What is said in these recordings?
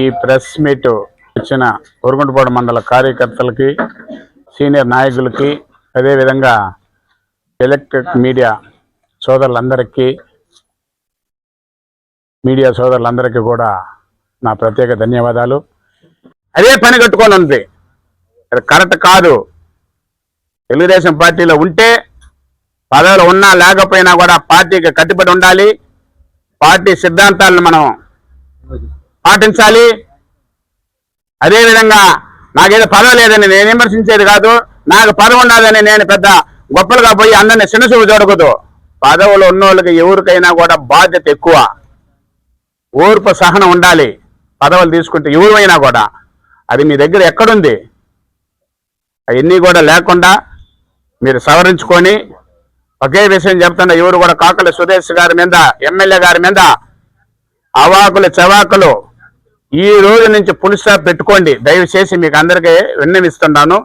ఈ press meet వచ్చిన ఉరుగుంటపాడు మండల కార్యకర్తలకి సీనియర్ నాయకులకి అదేవిధంగా ఎలక్ట్రిక్ మీడియా సోదరులందరికీ మీడియా సోదరులందరికీ కూడా నా ప్రత్యేక ధన్యవాదాలు. అదే పని కట్టుకొని ఉంది అది కరెక్ట్ కాదు. తెలుగుదేశం పార్టీలో ఉంటే పదవులు ఉన్నా లేకపోయినా కూడా పార్టీకి కట్టుబడి ఉండాలి. పార్టీ సిద్ధాంతాలను మనం పాటించాలి. అదేవిధంగా నాకేదో పదవి లేదని నేను విమర్శించేది కాదు నాకు పదవి ఉన్నదని నేను పెద్ద గొప్పలుగా పోయి అందరిని చిన్నచూపు చూడకూడదు. పదవులు ఉన్నోళ్ళకి ఎవరికైనా కూడా బాధ్యత ఎక్కువ. ఓర్పు సహనం ఉండాలి. పదవులు తీసుకుంటే ఎవరైనా కూడా. అది మీ దగ్గర ఎక్కడుంది? అవన్నీ కూడా లేకుండా మీరు సవరించుకొని ఒకే విషయం చెప్తున్నా ఎవరు కూడా కాకల సురేష్ గారి మీద ఎమ్మెల్యే గారి మీద అవాకులు చవాకులు ఈ రోజు నుంచి పుల్ స్టాప్ పెట్టుకోండి. దయచేసి మీకు అందరికీ విన్నవిస్తున్నాను.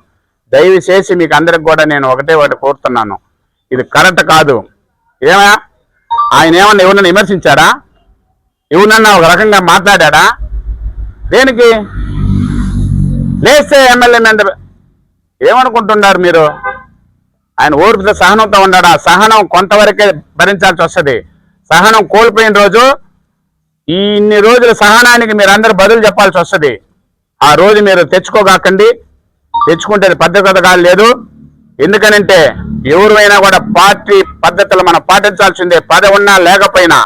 దయచేసి మీకు అందరికి కూడా నేను ఒకటే ఒకటి కోరుతున్నాను. ఇది కరెక్ట్ కాదు. ఏమా ఆయన ఏమన్నా ఎవరన్నా విమర్శించాడా ఎవరన్నా ఒక రకంగా మాట్లాడా దేనికి? లేస్తే ఎమ్మెల్యే మెండ ఏమనుకుంటున్నారు మీరు? ఆయన ఓర్పుతో సహనంతో ఉన్నాడు ఆ సహనం కొంతవరకే భరించాల్సి వస్తుంది. సహనం కోల్పోయిన రోజు ఇన్ని రోజుల సహనానికి మీరు అందరు బదులు చెప్పాల్సి వస్తుంది. ఆ రోజు మీరు తెచ్చుకోగాకండి. తెచ్చుకుంటే అది పద్ధతి కాదు లేదు. ఎందుకనంటే ఎవరైనా కూడా పార్టీ పద్ధతులు మనం పాటించాల్సిందే. పద ఉన్నా లేకపోయినా.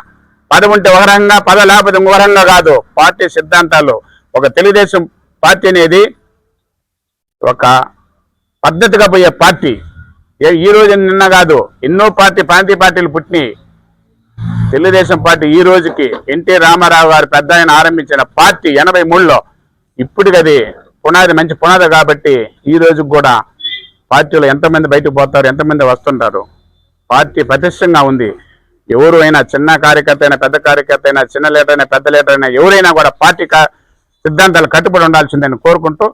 పదవి ఉంటే ఒక రకంగా పద లేకపోతే ఇంకో రకంగా కాదు. పార్టీ సిద్ధాంతాలు. ఒక తెలుగుదేశం పార్టీ అనేది ఒక పద్ధతిగా పోయే పార్టీ. ఏ- ఈ రోజు నిన్న కాదు. ఎన్నో పార్టీ ప్రాంతీయ పార్టీలు పుట్టినాయి. తెలుగుదేశం పార్టీ ఈ రోజుకి ఎన్టీ రామారావు గారు పెద్ద ఆయన ఆరంభించిన పార్టీ ఎనభై మూడులో ఇప్పటికది పునాది మంచి పునాది కాబట్టి ఈ రోజుకి కూడా పార్టీలో ఎంతమంది బయటకు పోతారు ఎంతమంది వస్తుంటారు? పార్టీ ప్రతిష్టంగా ఉంది. ఎవరు అయినా చిన్న కార్యకర్త అయినా పెద్ద కార్యకర్త అయినా చిన్న లీటర్ అయినా పెద్ద లీటర్ అయినా ఎవరైనా కూడా పార్టీ సిద్ధాంతాలు కట్టుబడి ఉండాల్సిందని కోరుకుంటూ